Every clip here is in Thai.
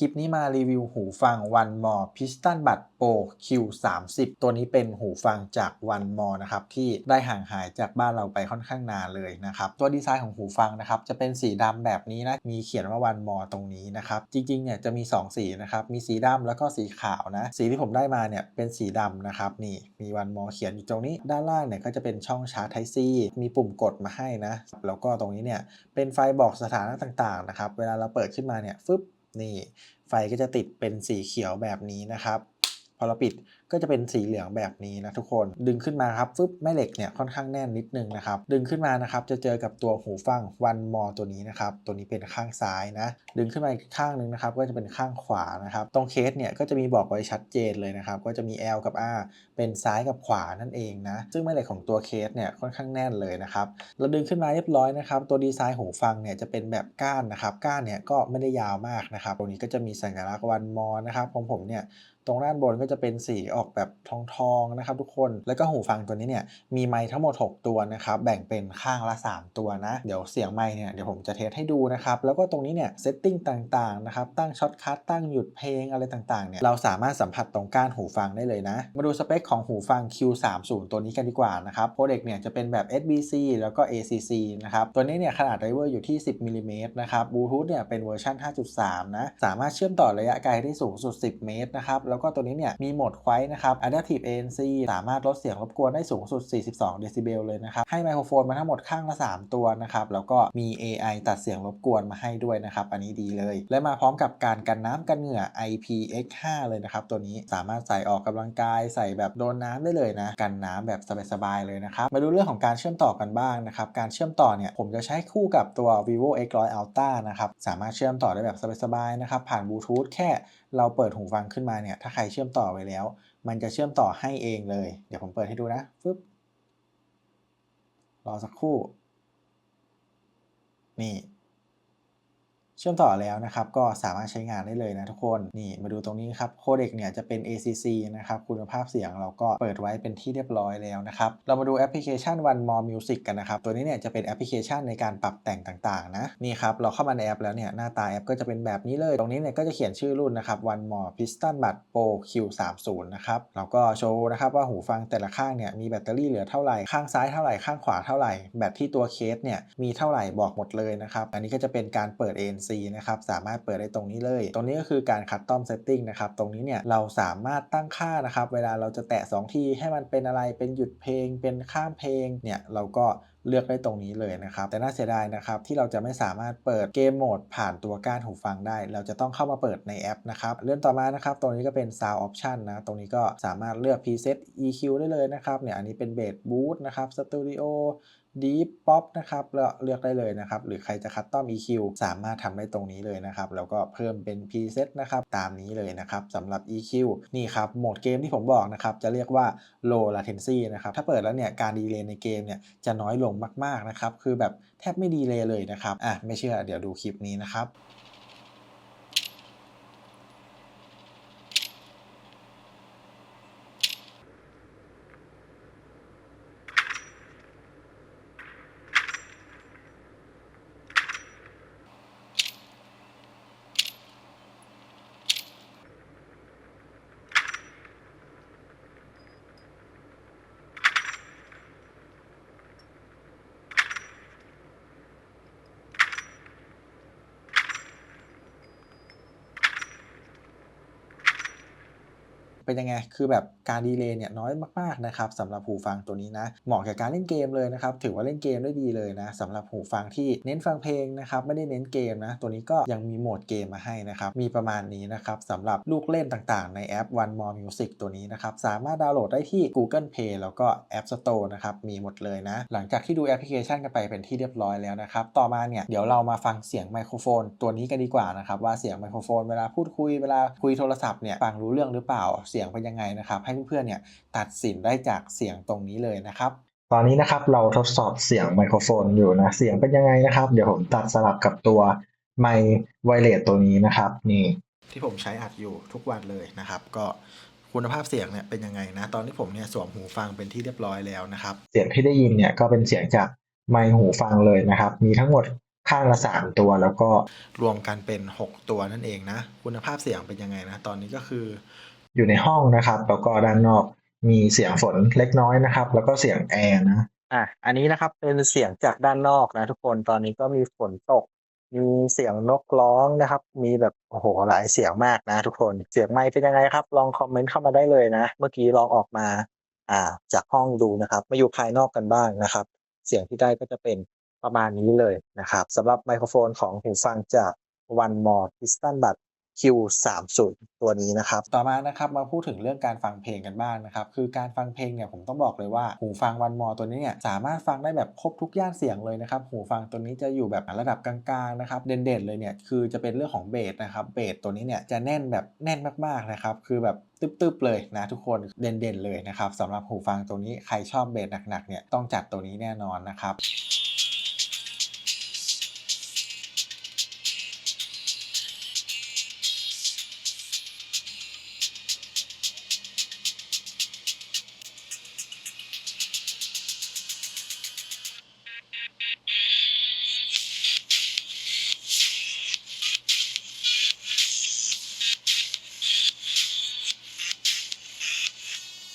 คลิปนี้มารีวิวหูฟัง One More Piston Bud Pro Q30 ตัวนี้เป็นหูฟังจาก One More นะครับที่ได้ห่างหายจากบ้านเราไปค่อนข้างนานเลยนะครับตัวดีไซน์ของหูฟังนะครับจะเป็นสีดำแบบนี้นะมีเขียนว่า One More ตรงนี้นะครับจริงๆเนี่ยจะมี 2 สีนะครับมีสีดำแล้วก็สีขาวนะสีที่ผมได้มาเนี่ยเป็นสีดำนะครับนี่มี One More เขียนอยู่ตรงนี้ด้านล่างเนี่ยก็จะเป็นช่องชาร์จ Type C มีปุ่มกดมาให้นะแล้วก็ตรงนี้เนี่ยเป็นไฟบอกสถานะต่างๆนะครับเวลาเราเปิดขึ้นมาเนี่ยฟึบ นี่ไฟก็จะติดเป็นสีเขียวแบบนี้นะครับ พอเราปิดก็จะเป็นสีเหลืองแบบนี้นะทุกคน ดึงขึ้นมาครับฟึบแม่เหล็กเนี่ยค่อนข้างแน่นนิดนึงนะครับ ดึงขึ้นมานะครับจะเจอกับตัวหูฟังวันมอตัวนี้นะครับ ตัวนี้เป็นข้างซ้ายนะ ดึงขึ้นมาอีกข้างหนึงนะครับก็จะเป็นข้างขวานะครับ ตรงเคสเนี่ยก็จะมีบอกไว้ชัดเจนเลยนะครับ ก็จะมี L กับ R เป็นซ้ายกับขวานั่นเองนะ ซึ่งแม่เหล็กของตัวเคสเนี่ยค่อนข้างแน่นเลยนะครับเราดึงขึ้นมาเรียบร้อยนะครับ ตัวดีไซน์หูฟังเนี่ยจะเป็นแบบก้านนะครับ ก้านเนี่ยก็ไม่ได้ยาวมากนะครับ ตรงนี้ก็จะมีสัญลักษณ์วันมอนะครับของผมเนี่ย ตรงด้านบนก็จะเป็นสีออกแบบทองๆนะครับทุกคน แล้วก็หูฟังตัวนี้เนี่ยมีไมค์ทั้งหมด 6 ตัวนะครับแบ่งเป็นข้างละ 3 ตัวนะ เดี๋ยวเสียงไมค์เนี่ยเดี๋ยวผมจะเทสให้ดูนะครับแล้วก็ตรงนี้เนี่ยเซตติ้งต่างๆนะครับตั้งช็อตคัทตั้งหยุดเพลงอะไรต่างๆเนี่ยเราสามารถสัมผัสตรงก้านหูฟังได้เลยนะ มาดูสเปคของหูฟัง Q30 ตัวนี้กันดีกว่านะครับโปรเด็กเนี่ยจะเป็นแบบ SBC แล้วก็ ACC นะครับตัวนี้เนี่ยขนาดไดเวอร์อยู่ที่ 10มิลลิเมตรนะครับบลูทูธเนี่ยเป็นเวอร์ชัน5.3 นะสามารถเชื่อมต่อระยะไกลได้สูงสุด 10 เมตรนะครับแล้วก็ตัวนี้เนี่ยมีโหมดควายนะครับ Adaptive ANC สามารถลดเสียงรบกวนได้สูงสุด 42 เดซิเบลเลยนะครับ ให้ไมโครโฟนมาทั้งหมดข้างละ 3 ตัวนะครับ แล้วก็มี AI ตัดเสียงรบกวนมาให้ด้วยนะครับ อันนี้ดีเลย และมาพร้อมกับการกันน้ำกันเหงื่อ IPX5 เลยนะครับ ตัวนี้สามารถใส่ออกกำลังกายใส่แบบโดนน้ำได้เลยนะ กันน้ำแบบสบายๆเลยนะครับ มาดูเรื่องของการเชื่อมต่อกันบ้างนะครับ การเชื่อมต่อเนี่ยผมจะใช้คู่กับตัว vivo X100 Ultra นะครับ สามารถเชื่อมต่อได้แบบสบายๆนะครับ ผ่านบลูทูธแค่เราเปิดหูฟังขึ้นมาเนี่ย ถ้าใครเชื่อมต่อไว้แล้ว มันจะเชื่อมต่อให้เองเลย เดี๋ยวผมเปิดให้ดูนะฟึบรอสักครู่ นี่ เชื่อมต่อแล้วนะครับก็สามารถใช้งานได้เลยนะทุกคนนี่มาดูตรงนี้ครับโคเด็กเนี่ยจะเป็น ACC นะครับคุณภาพเสียงเราก็เปิดไว้เป็นที่เรียบร้อยแล้วนะครับเรามาดูแอปพลิเคชัน One More Music กันนะครับตัวนี้เนี่ยจะเป็นแอปพลิเคชันในการปรับแต่งต่างๆนะนี่ครับเราเข้ามาในแอปแล้วเนี่ยหน้าตาแอปก็จะเป็นแบบนี้เลย ตรงนี้เนี่ยก็จะเขียนชื่อรุ่นนะครับ One More Piston Bud Pro Q30 นะครับเราก็โชว์นะครับว่าหูฟังแต่ละข้างเนี่ยมีแบตเตอรี่เหลือเท่าไหร่ข้างซ้ายเท่าไหร่ข้างขวาเท่าไหร่แบตที่ตัวเคสเนี่ยมีเท่าไหร่บอกหมดเลยนะครับอันนี้ก็จะเป็นการเปิด ANC นะครับสามารถเปิดได้ตรงนี้เลย ตรงนี้ก็คือการคัดตอมเซตติ้งนะครับตรงนี้เนี่ยเราสามารถตั้งค่านะครับเวลาเราจะแตะ 2 ทีให้มันเป็นอะไรเป็นหยุดเพลง เป็นข้ามเพลงเนี่ยเราก็เลือกได้ตรงนี้เลยนะครับ แต่น่าเสียดายนะครับที่เราจะไม่สามารถเปิดเกมโหมดผ่านตัวก้านหูฟังได้ เราจะต้องเข้ามาเปิดในแอปนะครับ เลื่อนต่อมานะครับ ตรงนี้ก็เป็น Sound Option นะ ตรงนี้ก็สามารถเลือก Preset EQ ได้เลยนะครับ เนี่ยอันนี้เป็น Bass Boost นะครับ Studio Deep Pop นะครับเลือกได้เลยนะครับ หรือใครจะคัสตอม EQ สามารถทำได้ตรงนี้เลยนะครับ แล้วก็เพิ่มเป็น Preset นะครับ ตามนี้เลยนะครับสำหรับ EQ นี่ครับโหมดเกมที่ผมบอกนะครับ จะเรียกว่า Low Latency นะครับ ถ้าเปิดแล้วเนี่ย การดีเลย์ในเกมเนี่ย จะน้อยลงมาก ๆ นะครับ คือแบบแทบไม่ดีเลย์เลยนะครับ อะ ไม่เชื่อเดี๋ยวดูคลิปนี้นะครับ เป็นยังไง คือแบบการดีเลย์เนี่ยน้อยมากๆนะครับสำหรับหูฟังตัวนี้นะเหมาะกับการเล่นเกมเลยนะครับถือว่าเล่นเกมได้ดีเลยนะสำหรับหูฟังที่เน้นฟังเพลงนะครับไม่ได้เน้นเกมนะตัวนี้ก็ยังมีโหมดเกมมาให้นะครับมีประมาณนี้นะครับสำหรับลูกเล่นต่างๆ ในแอป One More Music ตัวนี้นะครับสามารถดาวน์โหลดได้ที่ Google Play แล้วก็ App Store นะครับมีหมดเลยนะ หลังจากที่ดูแอปพลิเคชันกันไปเป็นที่เรียบร้อยแล้วนะครับต่อมาเนี่ยเดี๋ยวเรามาฟังเสียงไมโครโฟน ตัวนี้กันดีกว่านะครับว่าเสียงไมโครโฟนเวลาพูดคุยเวลาคุยโทรศัพท์เนี่ยฟังรู้เรื่องหรือเปล่าเสียงเป็นยังไงนะครับ ให้เพื่อนๆเนี่ยตัดสินได้จากเสียงตรงนี้เลยนะครับ ตอนนี้นะครับเราทดสอบเสียงไมโครโฟนอยู่นะเสียงเป็นยังไงนะครับ เดี๋ยวผมตัดสลับกับตัวไมค์ไวเลสตัวนี้นะครับ นี่ ที่ผมใช้อัดอยู่ทุกวันเลยนะครับ ก็คุณภาพเสียงเนี่ยเป็นยังไงนะ ตอนที่ผมเนี่ยสวมหูฟังเป็นที่เรียบร้อยแล้วนะครับ เสียงที่ได้ยินเนี่ยก็เป็นเสียงจากไมค์หูฟังเลยนะครับ มีทั้งหมดข้างละสามตัวแล้วก็รวมกันเป็น 6 ตัวนั่นเองนะ คุณภาพเสียงเป็นยังไงนะ ตอนนี้ก็คือ อยู่ในห้องนะครับ แล้วก็ด้านนอกมีเสียงฝนเล็กน้อยนะครับ แล้วก็เสียงแอร์นะอะอันนี้นะครับเป็นเสียงจากด้านนอกนะทุกคนตอนนี้ก็มีฝนตก มีเสียงนกร้องนะครับ มีแบบโอ้โหหลายเสียงมากนะทุกคนเสียงไมค์เป็นยังไงครับ ลองคอมเมนต์เข้ามาได้เลยนะ เมื่อกี้ลองออกมา อ่า จากห้องดูนะครับมาอยู่ภายนอกกันบ้างนะครับ เสียงที่ได้ก็จะเป็นประมาณนี้เลยนะครับสำหรับไมโครโฟนของหูฟังจาก One More Piston Buds Q30 ตัวนี้นะครับ ต่อมานะครับมาพูดถึงเรื่องการฟังเพลงกันบ้างนะครับ คือการฟังเพลงเนี่ยผมต้องบอกเลยว่า หูฟังวันมอตัวนี้เนี่ยสามารถฟังได้แบบครบทุกย่านเสียงเลยนะครับ หูฟังตัวนี้จะอยู่แบบระดับกลางๆนะครับ เด่นๆเลยเนี่ยคือจะเป็นเรื่องของเบสนะครับ เบสตัวนี้เนี่ยจะแน่นแบบแน่นมากๆนะครับ คือแบบตึบๆเลยนะทุกคนเด่นๆเลยนะครับสำหรับหูฟังตัวนี้ใครชอบเบสหนักๆเนี่ยต้องจัดตัวนี้แน่นอนนะครับ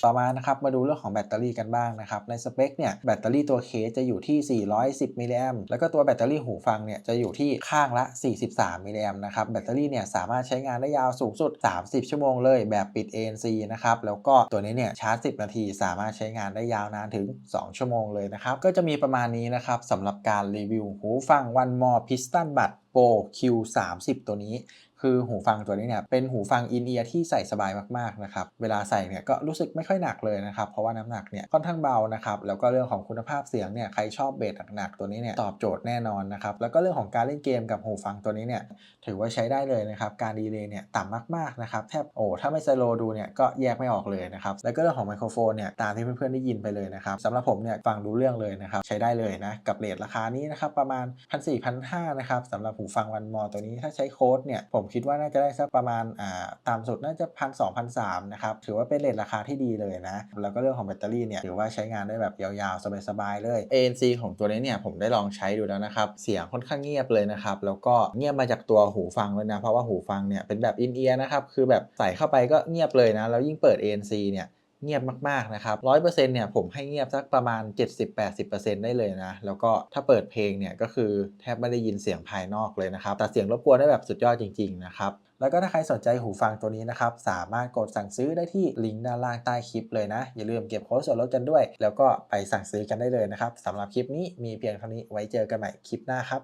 ต่อมานะครับมาดูเรื่องของแบตเตอรี่กันบ้างนะครับในสเปคเนี่ยแบตเตอรี่ตัวเคสจะอยู่ที่ 410 มิลลิแอมแล้วก็ตัวแบตเตอรี่หูฟังเนี่ยจะอยู่ที่ข้างละ 43 มิลลิแอมนะครับแบตเตอรี่เนี่ยสามารถใช้งานได้ยาวสูงสุด 30 ชั่วโมงเลยแบบปิด ANC นะครับแล้วก็ตัวนี้เนี่ยชาร์จ 10 นาที สามารถใช้งานได้ยาวนานถึง 2 ชั่วโมงเลยนะครับก็จะมีประมาณนี้นะครับสำหรับการรีวิวหูฟัง One More Piston Bud Pro Q30 ตัวนี้ คือหูฟังตัวนี้เนี่ยเป็นหูฟังอินเอียร์ที่ใส่สบายมากๆนะครับเวลาใส่เนี่ยก็รู้สึกไม่ค่อยหนักเลยนะครับเพราะว่าน้ำหนักเนี่ยค่อนข้างเบานะครับแล้วก็เรื่องของคุณภาพเสียงเนี่ยใครชอบเบสหนักๆตัวนี้เนี่ยตอบโจทย์แน่นอนนะครับแล้วก็เรื่องของการเล่นเกมกับหูฟังตัวนี้เนี่ยถือว่าใช้ได้เลยนะครับการดีเลย์เนี่ยต่ำมากๆนะครับแทบโอ้ถ้าไม่สโลดูเนี่ยก็แยกไม่ออกเลยนะครับแล้วก็เรื่องของไมโครโฟนเนี่ยตามที่เพื่อนๆได้ยินไปเลยนะครับสำหรับผมเนี่ยฟังรู้เรื่องเลยนะครับใช้ได้เลยนะกับเรทราคานี้นะครับประมาณ1 4 5 0 0นะครับสำหรับหูฟังวันมอตัวนี้ถ้าใช้โค้ดเนี่ยผมคิดว่าน่าจะได้สักประมาณอ่าต่ำสุดน่าจะพันสองพันสามนะครับถือว่าเป็นเรทราคาที่ดีเลยนะ แล้วก็เรื่องของแบตเตอรี่เนี่ยถือว่าใช้งานได้แบบยาวๆ สบายๆเลย ANC ของตัวนี้เนี่ยผมได้ลองใช้ดูแล้วนะครับ เสียงค่อนข้างเงียบเลยนะครับ แล้วก็เงียบมาจากตัวหูฟังเลยนะ เพราะว่าหูฟังเนี่ยเป็นแบบอินเอียร์นะครับ คือแบบใส่เข้าไปก็เงียบเลยนะ แล้วยิ่งเปิด ANC เนี่ย เงียบมากๆนะครับร้อยเปอร์เซ็นต์เนี่ยผมให้เงียบสักประมาณ 70-80%ได้เลยนะแล้วก็ถ้าเปิดเพลงเนี่ยก็คือแทบไม่ได้ยินเสียงภายนอกเลยนะครับแต่เสียงรบกวนได้แบบสุดยอดจริงๆนะครับแล้วก็ถ้าใครสนใจหูฟังตัวนี้นะครับ สามารถกดสั่งซื้อได้ที่ลิงก์ด้านล่างใต้คลิปเลยนะ อย่าลืมเก็บโค้ดส่วนลดกันด้วย แล้วก็ไปสั่งซื้อกันได้เลยนะครับสำหรับคลิปนี้มีเพียงเท่านี้ไว้เจอกันใหม่คลิปหน้าครับ